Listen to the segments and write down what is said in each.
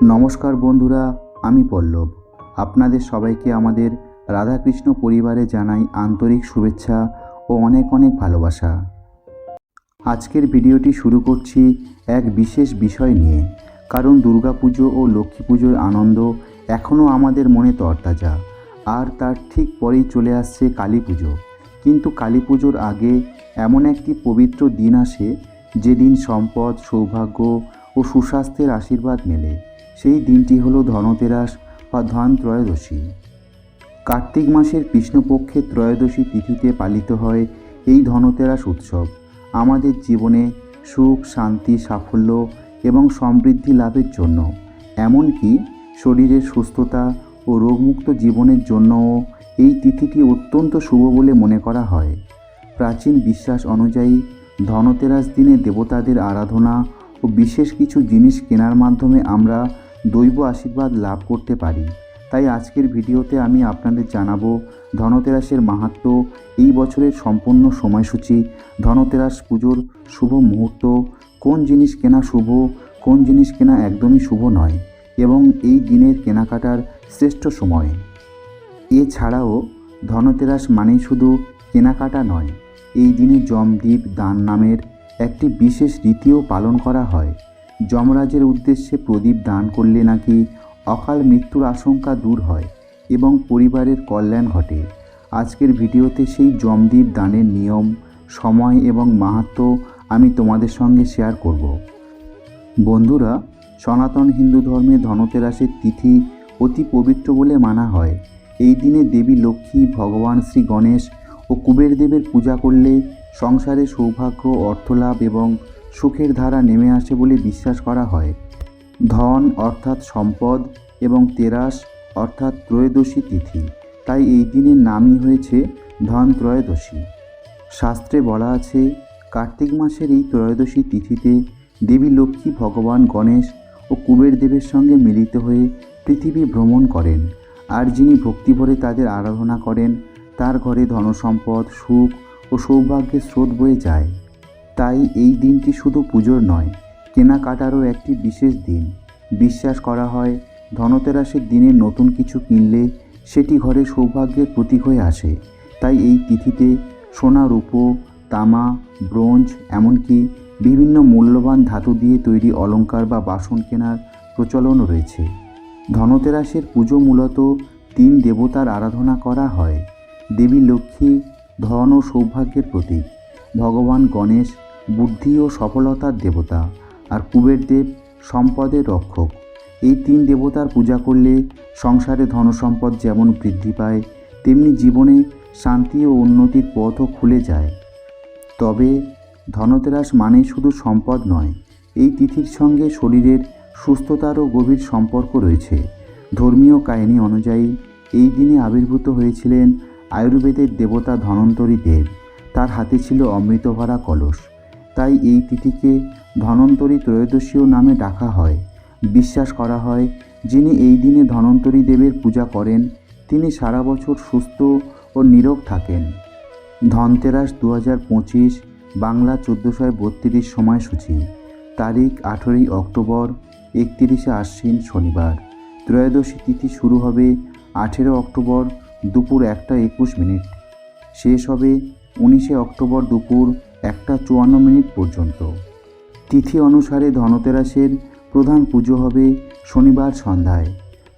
নমস্কার বন্ধুরা, আমি পল্লব। আপনাদের সবাইকে আমাদের রাধাকৃষ্ণ পরিবারে জানাই আন্তরিক শুভেচ্ছা ও অনেক অনেক ভালোবাসা। আজকের ভিডিওটি শুরু করছি এক বিশেষ বিষয় নিয়ে, কারণ দুর্গাপুজো ও লক্ষ্মী পুজোর আনন্দ এখনও আমাদের মনে তরতাজা, আর তার ঠিক পরেই চলে আসছে কালী পুজো কিন্তু কালী পুজোর আগে এমন একটি পবিত্র দিন আসে, যেদিন সম্পদ, সৌভাগ্য ও সুস্বাস্থ্যের আশীর্বাদ মেলে। সেই দিনটি হলো ধনতেরাস বা ধন ত্রয়োদশী। কার্তিক মাসের কৃষ্ণপক্ষের ত্রয়োদশী তিথিতে পালিত হয় এই ধনতেরাস উৎসব। আমাদের জীবনে সুখ, শান্তি, সাফল্য এবং সমৃদ্ধি লাভের জন্য, এমনকি শরীরের সুস্থতা ও রোগমুক্ত জীবনের জন্যও এই তিথিটি অত্যন্ত শুভ বলে মনে করা হয়। প্রাচীন বিশ্বাস অনুযায়ী ধনতেরাস দিনে দেবতাদের আরাধনা ও বিশেষ কিছু জিনিস কেনার মাধ্যমে আমরা দৈব আশীর্বাদ লাভ করতে পারি। তাই আজকের ভিডিওতে আমি আপনাদের জানাব ধনতেরাসের মাহাত্ম্য এই বছরের সম্পূর্ণ সময়সূচি, ধনতেরাস পুজোর শুভ মুহূর্ত, কোন জিনিস কেনা শুভ, কোন জিনিস কেনা একদমই শুভ নয়, এবং এই দিনের কেনাকাটার শ্রেষ্ঠ সময়। এছাড়াও, ধনতেরাস মানেই শুধু কেনাকাটা নয়, এই দিনে যমদ্বীপ দান নামের একটি বিশেষ রীতিও পালন করা হয়। যমরাজের উদ্দেশ্যে প্রদীপ দান করলে নাকি অকাল মৃত্যুর আশঙ্কা দূর হয় এবং পরিবারের কল্যাণ ঘটে। আজকের ভিডিওতে সেই যমদ্বীপ দানের নিয়ম, সময় এবং মাহাত্ম্য আমি তোমাদের সঙ্গে শেয়ার করব। বন্ধুরা, সনাতন হিন্দু ধর্মে ধনতেরাসের তিথি অতি পবিত্র বলে মানা হয়। এই দিনে দেবী লক্ষ্মী, ভগবান শ্রী গণেশ ও কুবের দেবের পূজা করলে সংসারে সৌভাগ্য, অর্থলাভ এবং সুখের ধারা নেমে আসে বলে বিশ্বাস করা হয়। ধন অর্থাৎ সম্পদ এবং তেরাস অর্থাৎ ত্রয়োদশী তিথি। তাই এই দিনের নামই হয়েছে ধন ত্রয়োদশী। শাস্ত্রে বলা আছে, কার্তিক মাসের এই ত্রয়োদশী তিথিতে দেবী লক্ষ্মী, ভগবান গণেশ ও কুবের দেবের সঙ্গে মিলিত হয়ে পৃথিবী ভ্রমণ করেন। আর যিনি ভক্তিভরে তাদের আরাধনা করেন, তার ঘরে ধনসম্পদ, সুখ ও সৌভাগ্যের স্রোত বয়ে যায়। তাই এই দিনটি শুধু পুজোর নয়, কেনাকাটারও একটি বিশেষ দিন। বিশ্বাস করা হয়, ধনতেরাসের দিনে নতুন কিছু কিনলে সেটি ঘরে সৌভাগ্যের প্রতীক হয়ে আসে। তাই এই তিথিতে সোনা, রূপো, তামা, ব্রোঞ্জ, এমনকি বিভিন্ন মূল্যবান ধাতু দিয়ে তৈরি অলংকার বা বাসন কেনার প্রচলন রয়েছে। ধনতেরাসের পুজো মূলত তিন দেবতার আরাধনা করা হয়, দেবী লক্ষ্মী, ধন ও সৌভাগ্যের প্রতীক। ভগবান গণেশ বুদ্ধি ও সফলতার দেবতা আর কুবের দেব সম্পদের রক্ষক। এই তিন দেবতার পূজা করলে সংসারে ধনসম্পদ যেমন বৃদ্ধি পায়, তেমনি জীবনে শান্তি ও উন্নতির পথও খুলে যায়। তবে ধনতেরাস মানে শুধু সম্পদ নয়, এই তিথির সঙ্গে শরীরের সুস্থতারও গভীর সম্পর্ক রয়েছে। ধর্মীয় কাহিনী অনুযায়ী, এই দিনে আবির্ভূত হয়েছিলেন আয়ুর্বেদের দেবতা ধনন্তরী দেব। তার হাতে ছিল অমৃতভরা কলস। তাই এই তিথিকে ধনন্তরী ত্রয়োদশীও নামে ডাকা হয়। বিশ্বাস করা হয়, যিনি এই দিনে ধনন্তরী দেবের পূজা করেন, তিনি সারা বছর সুস্থ ও নীরব থাকেন। ধনতেরাস দু হাজার পঁচিশ, বাংলা চোদ্দোশো বত্রিশ সময়সূচি, তারিখ আঠেরোই অক্টোবর, একত্রিশে আশ্বিন শনিবার। ত্রয়োদশী তিথি শুরু হবে আঠেরো অক্টোবর দুপুর একটা একুশ মিনিট। শেষ হবে উনিশে অক্টোবর দুপুর একটা চুয়ান্ন মিনিট পর্যন্ত। তিথি অনুসারে ধনতেরাসের প্রধান পুজো হবে শনিবার সন্ধ্যায়।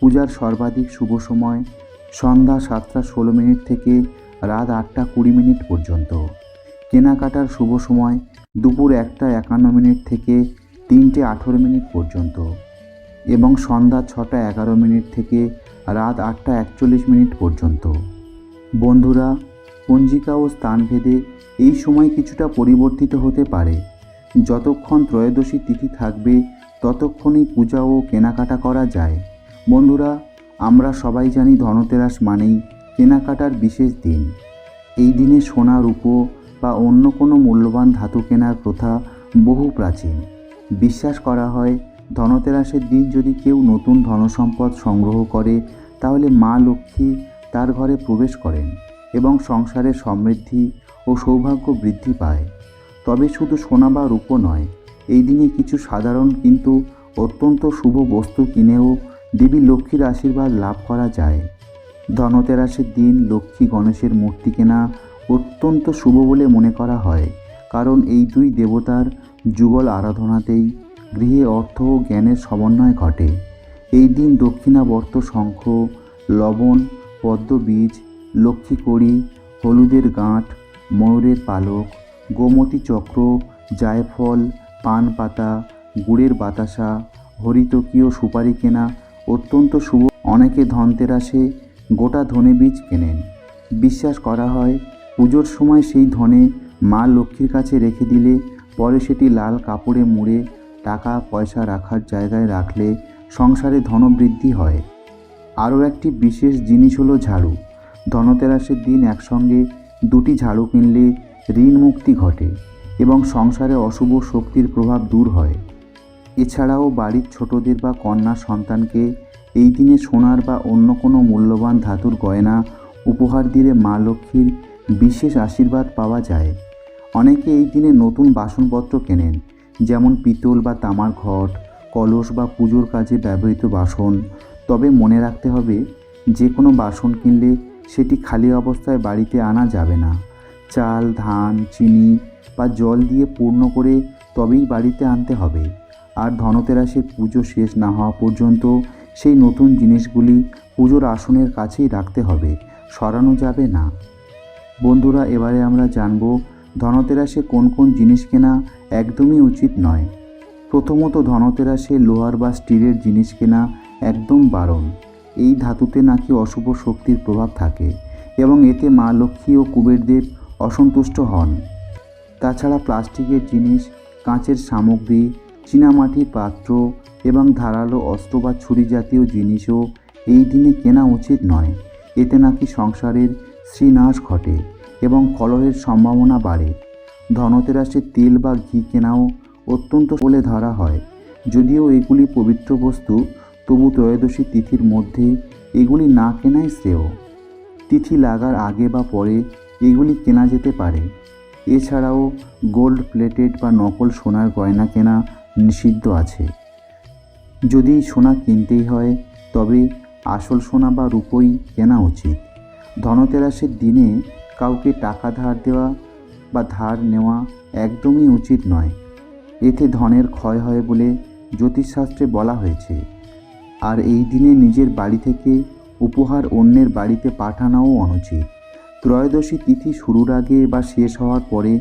পূজার সর্বাধিক শুভ সময় সন্ধ্যা সাতটা ষোলো মিনিট থেকে রাত আটটা কুড়ি মিনিট পর্যন্ত। কেনাকাটার শুভ সময় দুপুর একটা একান্ন মিনিট থেকে তিনটে আঠেরো মিনিট পর্যন্ত এবং সন্ধ্যা ছটা এগারো মিনিট থেকে রাত আটটা একচল্লিশ মিনিট পর্যন্ত। বন্ধুরা, পঞ্জিকা ও স্থানভেদে এই সময় কিছুটা পরিবর্তিত হতে পারে। যতক্ষণ ত্রয়োদশী তিথি থাকবে, ততক্ষণই পূজা ও কেনাকাটা করা যায়। বন্ধুরা, আমরা সবাই জানি ধনতেরাস মানেই কেনাকাটার বিশেষ দিন। এই দিনে সোনা, রূপো বা অন্য কোনো মূল্যবান ধাতু কেনার প্রথা বহু প্রাচীন। বিশ্বাস করা হয়, ধনতেরাসের দিন যদি কেউ নতুন ধনসম্পদ সংগ্রহ করে, তাহলে মা লক্ষ্মী তার ঘরে প্রবেশ করেন এবং সংসারে সমৃদ্ধি ও সৌভাগ্য বৃদ্ধি পায়। তবে শুধু সোনা বা রূপো নয়, এই দিনে কিছু সাধারণ কিন্তু অত্যন্ত শুভ বস্তু কিনেও দেবী লক্ষ্মীর আশীর্বাদ লাভ করা যায়। ধনতেরাসের দিন লক্ষ্মী গণেশের মূর্তি কেনা অত্যন্ত শুভ বলে মনে করা হয়, কারণ এই দুই দেবতার যুগল আরাধনাতেই গৃহে অর্থ ও জ্ঞানের সমন্বয় ঘটে। এই দিন দক্ষিণাবর্ত শঙ্খ, লবণ, পদ্মবীজ, লক্ষ্মী কড়ি, হলুদের গাঁট ময়ূরের পালক, গোমতী চক্র, জায়ফল, পান পাতা, গুড়ের বাতাসা, হরিতকীয় সুপারি কেনা, অত্যন্ত শুভ। অনেকে ধনতেরাসে গোটা ধনে বীজ কেনেন। বিশ্বাস করা হয়, পুজোর সময় সেই ধনে মা লক্ষ্মীর কাছে রেখে দিলে পরে সেটি লাল কাপড়ে মুড়ে টাকা পয়সা রাখার জায়গায় রাখলে সংসারে ধনবৃদ্ধি হয়। আরও একটি বিশেষ জিনিস হলো ঝাড়ু। ধনতেরাসের দিন একসঙ্গে দুটি ঝাড়ু কিনলে ঋণ মুক্তি ঘটে এবং সংসারে অশুভ শক্তির প্রভাব দূর হয়। এছাড়াও বাড়ির ছোটদের বা কন্যা সন্তানকে এই দিনে সোনার বা অন্য কোনো মূল্যবান ধাতুর গয়না উপহার দিলে মা লক্ষ্মীর বিশেষ আশীর্বাদ পাওয়া যায়। অনেকে এই দিনে নতুন বাসনপত্র কেনেন, যেমন পিতল বা তামার ঘট, কলস বা পুজোর কাজে ব্যবহৃত বাসন। তবে মনে রাখতে হবে, যে কোনো বাসন কিনলে সেটি খালি অবস্থায় বাড়িতে আনা যাবে না। চাল, ধান, চিনি বা জল দিয়ে পূর্ণ করে তবেই বাড়িতে আনতে হবে। আর ধনতেরাসের পুজো শেষ না হওয়া পর্যন্ত সেই নতুন জিনিসগুলি পুজোর আসনের কাছেই রাখতে হবে, সরানো যাবে না। বন্ধুরা, এবারে আমরা জানব ধনতেরাসে কোন কোন জিনিস কেনা একদমই উচিত নয়। প্রথমত ধনতেরাসে লোহার বা স্টিলের জিনিস কেনা একদম বারণ। এই ধাতুতে নাকি অশুভ শক্তির প্রভাব থাকে এবং এতে মা লক্ষ্মী ও কুবেরদেব অসন্তুষ্ট হন। তাছাড়া প্লাস্টিকের জিনিস, কাঁচের সামগ্রী, চীনামাটির পাত্র এবং ধারালো অস্ত্র বা ছুরি জাতীয় জিনিসও এই দিনে কেনা উচিত নয়। এতে নাকি সংসারের শ্রীনাশ ঘটে এবং কলহের সম্ভাবনা বাড়ে। ধনতেরাসে তেল বা ঘি কেনাও অত্যন্ত বলে ধরা হয়। যদিও এগুলি পবিত্র বস্তু তবু ত্রয়োদশী তিথির মধ্যে এগুলি না কেনাই শ্রেয়। তিথি লাগার আগে বা পরে এগুলি কেনা যেতে পারে। এছাড়াও গোল্ড প্লেটেড বা নকল সোনার গয়না কেনা নিষিদ্ধ আছে। যদি সোনা কিনতেই হয়, তবে আসল সোনা বা রূপই কেনা উচিত। ধনতেরাসের দিনে কাউকে টাকা ধার দেওয়া বা ধার নেওয়া একদমই উচিত নয়। এতে ধনের ক্ষয় হয় বলে জ্যোতিষশাস্ত্রে বলা হয়েছে। আর এই দিনে নিজের বাড়ি থেকে উপহার অন্যের বাড়িতে পাঠানোও অনুচিত। ত্রয়োদশী তিথি শুরুর আগে বা শেষ হওয়ার পরে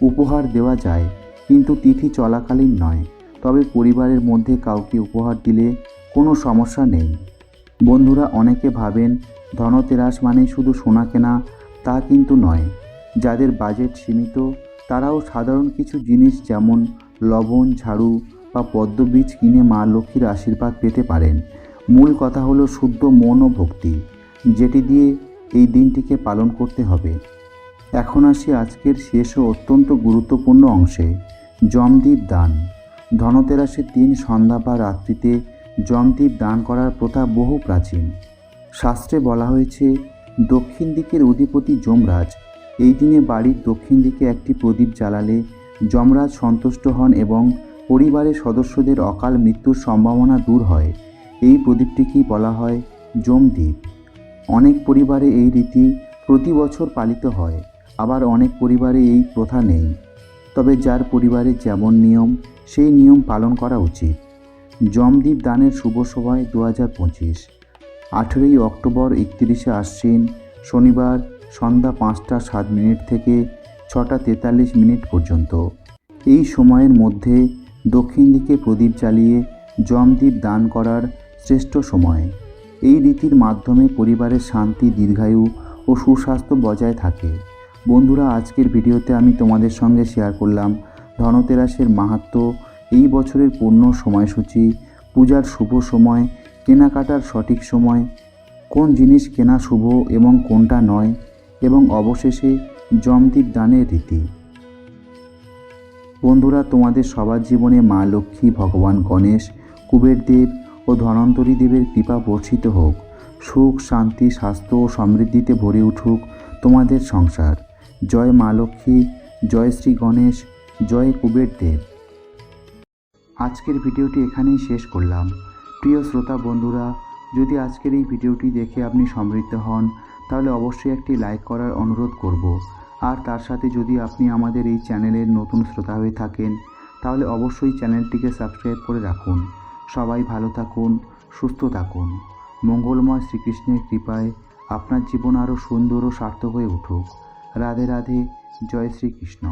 উপহার দেওয়া যায়, কিন্তু তিথি চলাকালীন নয়। তবে পরিবারের মধ্যে কাউকে উপহার দিলে কোনো সমস্যা নেই। বন্ধুরা, অনেকে ভাবেন ধনতেরাস মানে শুধু সোনা কেনা তা কিন্তু নয়। যাদের বাজেট সীমিত, তারাও সাধারণ কিছু জিনিস যেমন লবণ, ঝাড়ু বা পদ্মবীজ কিনে মা লক্ষ্মীর আশীর্বাদ পেতে পারেন। মূল কথা হলো শুদ্ধ মন ও ভক্তি, যেটি দিয়ে এই দিনটিকে পালন করতে হবে। এখন আসি আজকের শেষ ও অত্যন্ত গুরুত্বপূর্ণ অংশে জমদ্বীপ দান। ধনতেরাসের দিন সন্ধ্যা বা রাত্রিতে জমদ্বীপ দান করার প্রথা বহু প্রাচীন। শাস্ত্রে বলা হয়েছে, দক্ষিণ দিকের অধিপতি যমরাজ এই দিনে বাড়ির দক্ষিণ দিকে একটি প্রদীপ জ্বালালে যমরাজ সন্তুষ্ট হন এবং পরিবারের সদস্যদের অকাল মৃত্যুর সম্ভাবনা দূর হয়। এই প্রদীপটিকেই বলা হয়? যমদ্বীপ। অনেক পরিবারে এই রীতি প্রতি বছর পালিত হয়, আবার অনেক পরিবারে এই প্রথা নেই। তবে যার পরিবারে যেমন নিয়ম, সেই নিয়ম পালন করা উচিত। জমদ্বীপ দানের শুভ সময় দু হাজার পঁচিশ। আঠেরোই অক্টোবর একত্রিশে আশ্বিন, শনিবার সন্ধ্যা পাঁচটা সাত মিনিট থেকে ছটা তেতাল্লিশ মিনিট পর্যন্ত। এই সময়ের মধ্যে দক্ষিণ দিকে প্রদীপ জ্বালিয়ে জমদ্বীপ দান করার শ্রেষ্ঠ সময়। এই রীতির মাধ্যমে পরিবারের শান্তি, দীর্ঘায়ু ও সুস্বাস্থ্য বজায় থাকে। বন্ধুরা, আজকের ভিডিওতে আমি তোমাদের সঙ্গে শেয়ার করলাম ধনতেরাসের মাহাত্ম্য এই বছরের পূর্ণ সময়সূচি, পূজার শুভ সময়, কেনাকাটার সঠিক সময়, কোন জিনিস কেনা শুভ এবং কোনটা নয়, এবং অবশেষে জমদ্বীপ দানের রীতি। বন্ধুরা, তোমাদের সবার জীবনে মা লক্ষ্মী, ভগবান গণেশ কুবের দেব ও ধনন্তরী দেবের কৃপা বর্ষিত হোক। সুখ, শান্তি, স্বাস্থ্য ও সমৃদ্ধিতে ভরে উঠুক তোমাদের সংসার। জয় মা লক্ষ্মী, জয় শ্রী গণেশ, জয় কুবের দেব আজকের ভিডিওটি এখানেই শেষ করলাম। প্রিয় শ্রোতা বন্ধুরা, যদি আজকের এই ভিডিওটি দেখে আপনি সমৃদ্ধ হন, তাহলে অবশ্যই একটি লাইক করার অনুরোধ করব। আর তার সাথে যদি আপনি আমাদের এই চ্যানেলের নতুন শ্রোতা হয়ে থাকেন, তাহলে অবশ্যই চ্যানেলটিকে সাবস্ক্রাইব করে রাখুন। সবাই ভালো থাকুন, সুস্থ থাকুন। মঙ্গলময় শ্রীকৃষ্ণের কৃপায় আপনার জীবন আরও সুন্দর ও সার্থক হয়ে উঠুক। রাধে রাধে, জয় শ্রীকৃষ্ণ।